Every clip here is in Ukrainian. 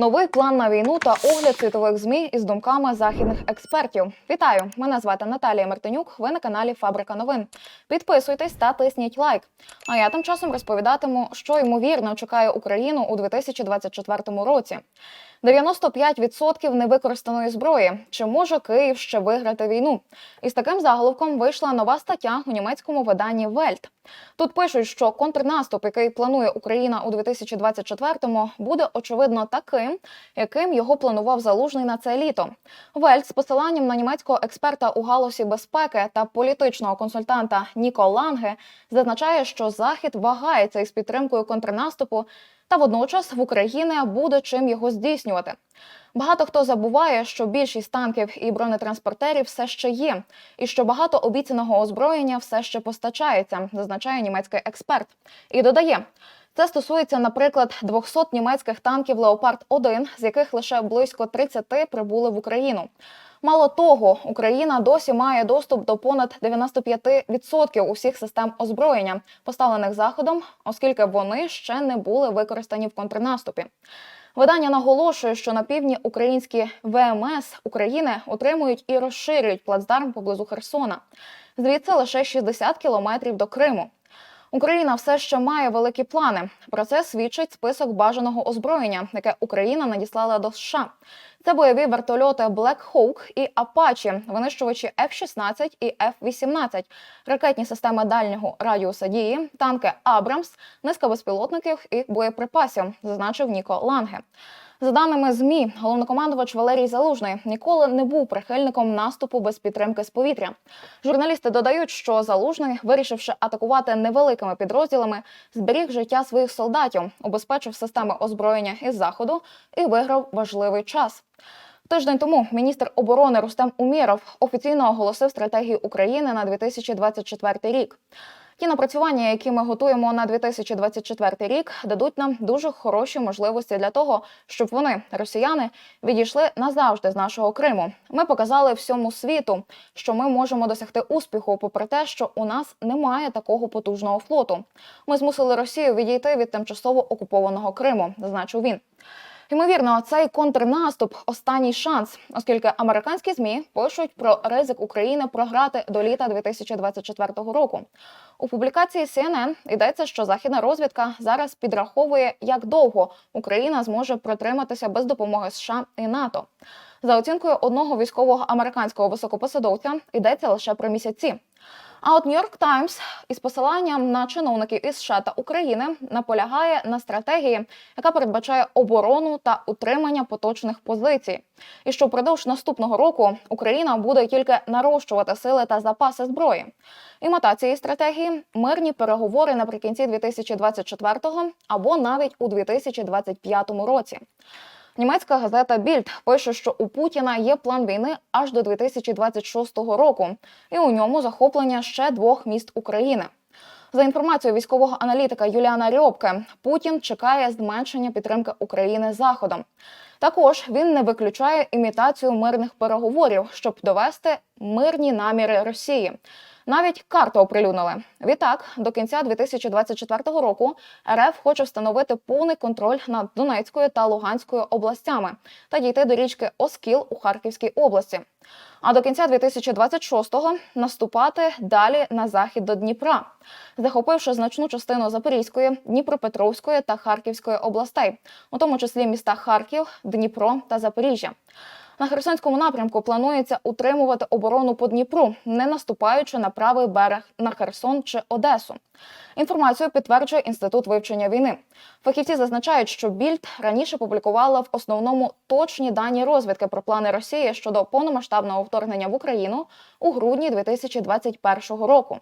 Новий план на війну та огляд світових змі із думками західних експертів. Вітаю! Мене звати Наталія Мартинюк. Ви на каналі Фабрика новин. Підписуйтесь та тисніть лайк. А я тим часом розповідатиму, що ймовірно чекає Україну у 2024 році. 95% невикористаної зброї. Чи може Київ ще виграти війну? Із таким заголовком вийшла нова стаття у німецькому виданні Вельт. Тут пишуть, що контрнаступ, який планує Україна у 2024-му, буде очевидно таким, яким його планував залужний на це літо. Вельт з посиланням на німецького експерта у галузі безпеки та політичного консультанта Ніко Ланге зазначає, що Захід вагається із підтримкою контрнаступу, та водночас в Україні буде чим його здійснювати. Багато хто забуває, що більшість танків і бронетранспортерів все ще є, і що багато обіцяного озброєння все ще постачається, зазначає німецький експерт. І додає. Це стосується, наприклад, 200 німецьких танків Леопард 1 з яких лише близько 30 прибули в Україну. Мало того, Україна досі має доступ до понад 95% усіх систем озброєння, поставлених заходом, оскільки вони ще не були використані в контрнаступі. Видання наголошує, що на півдні українські ВМС України утримують і розширюють плацдарм поблизу Херсона. Звідси лише 60 кілометрів до Криму. Україна все ще має великі плани. Про це свідчить список бажаного озброєння, яке Україна надіслала до США. Це бойові вертольоти Black Hawk і Apache, винищувачі F-16 і F-18, ракетні системи дальнього радіуса дії, танки Абрамс, низка безпілотників і боєприпасів, зазначив Ніко Ланге. За даними змі, головнокомандувач Валерій Залужний ніколи не був прихильником наступу без підтримки з повітря. Журналісти додають, що залужний, вирішивши атакувати невеликими підрозділами, зберіг життя своїх солдатів, убезпечив системи озброєння із заходу і виграв важливий час. Тиждень тому міністр оборони Рустем Умєров офіційно оголосив стратегію України на 2024 рік. Ті напрацювання, які ми готуємо на 2024 рік, дадуть нам дуже хороші можливості для того, щоб вони, росіяни, відійшли назавжди з нашого Криму. Ми показали всьому світу, що ми можемо досягти успіху, попри те, що у нас немає такого потужного флоту. Ми змусили Росію відійти від тимчасово окупованого Криму, зазначив він. Ймовірно, цей контрнаступ останній шанс, оскільки американські змі пишуть про ризик України програти до літа 2024 року. У публікації CNN йдеться, що західна розвідка зараз підраховує, як довго Україна зможе протриматися без допомоги США і НАТО. За оцінкою одного військового американського високопосадовця йдеться лише про місяці. А от Нью-Йорк Таймс із посиланням на чиновників із США та України наполягає на стратегії, яка передбачає оборону та утримання поточних позицій, і що впродовж наступного року Україна буде тільки нарощувати сили та запаси зброї. І мета цієї стратегії мирні переговори наприкінці 2024-го або навіть у 2025 році. Німецька газета Більд пише, що у Путіна є план війни аж до 2026 року, і у ньому захоплення ще двох міст України. За інформацією військового аналітика Юліана Рьобке, Путін чекає зменшення підтримки України заходом. Також він не виключає імітацію мирних переговорів, щоб довести мирні наміри Росії. Навіть карту оприлюднили. Відтак, до кінця 2024 року РФ хоче встановити повний контроль над Донецькою та Луганською областями та дійти до річки Оскіл у Харківській області. А до кінця 2026-го наступати далі на захід до Дніпра, захопивши значну частину Запорізької, Дніпропетровської та Харківської областей, у тому числі міста Харків, Дніпро та Запоріжжя. На Херсонському напрямку планується утримувати оборону по Дніпру, не наступаючи на правий берег на Херсон чи Одесу. Інформацію підтверджує інститут вивчення війни. Фахівці зазначають, що більд раніше публікувала в основному точні дані розвідки про плани Росії щодо повномасштабного вторгнення в Україну у грудні 2021 року.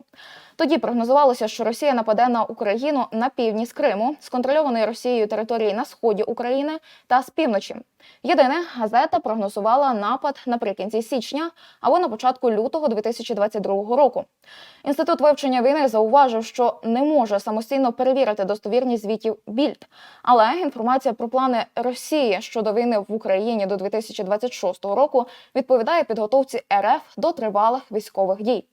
Тоді прогнозувалося, що Росія нападе на Україну на півдні з Криму, з контрольованої Росією території на сході України та з півночі. Єдине, газета прогнозувала напад наприкінці січня або на початку лютого 2022 року. Інститут вивчення війни зауважив, що не може самостійно перевірити достовірність звітів Більд, але інформація про плани Росії щодо війни в Україні до 2026 року відповідає підготовці РФ до тривалих військових дій.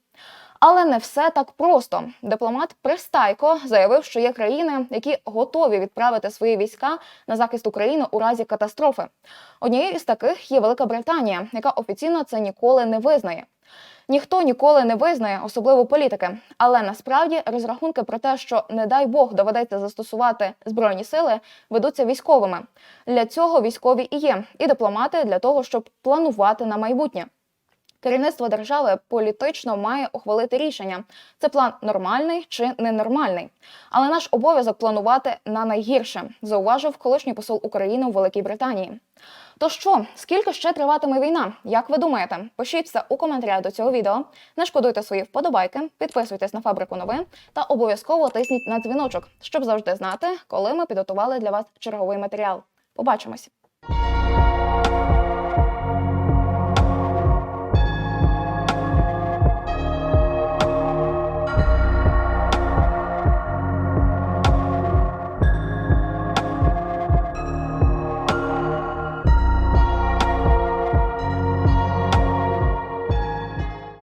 Але не все так просто. Дипломат Пристайко заявив, що є країни, які готові відправити свої війська на захист України у разі катастрофи. Однією із таких є Велика Британія, яка офіційно це ніколи не визнає. Ніхто ніколи не визнає, особливо політики. Але насправді розрахунки про те, що не дай Бог доведеться застосувати збройні сили, ведуться військовими. Для цього військові і є, і дипломати для того, щоб планувати на майбутнє. Керівництво держави політично має ухвалити рішення: це план нормальний чи ненормальний. Але наш обов'язок планувати на найгірше, зауважив колишній посол України у Великій Британії. То що, скільки ще триватиме війна? Як ви думаєте? Пишіть все у коментарях до цього відео. Не шкодуйте свої вподобайки, підписуйтесь на фабрику новин та обов'язково тисніть на дзвіночок, щоб завжди знати, коли ми підготували для вас черговий матеріал. Побачимось!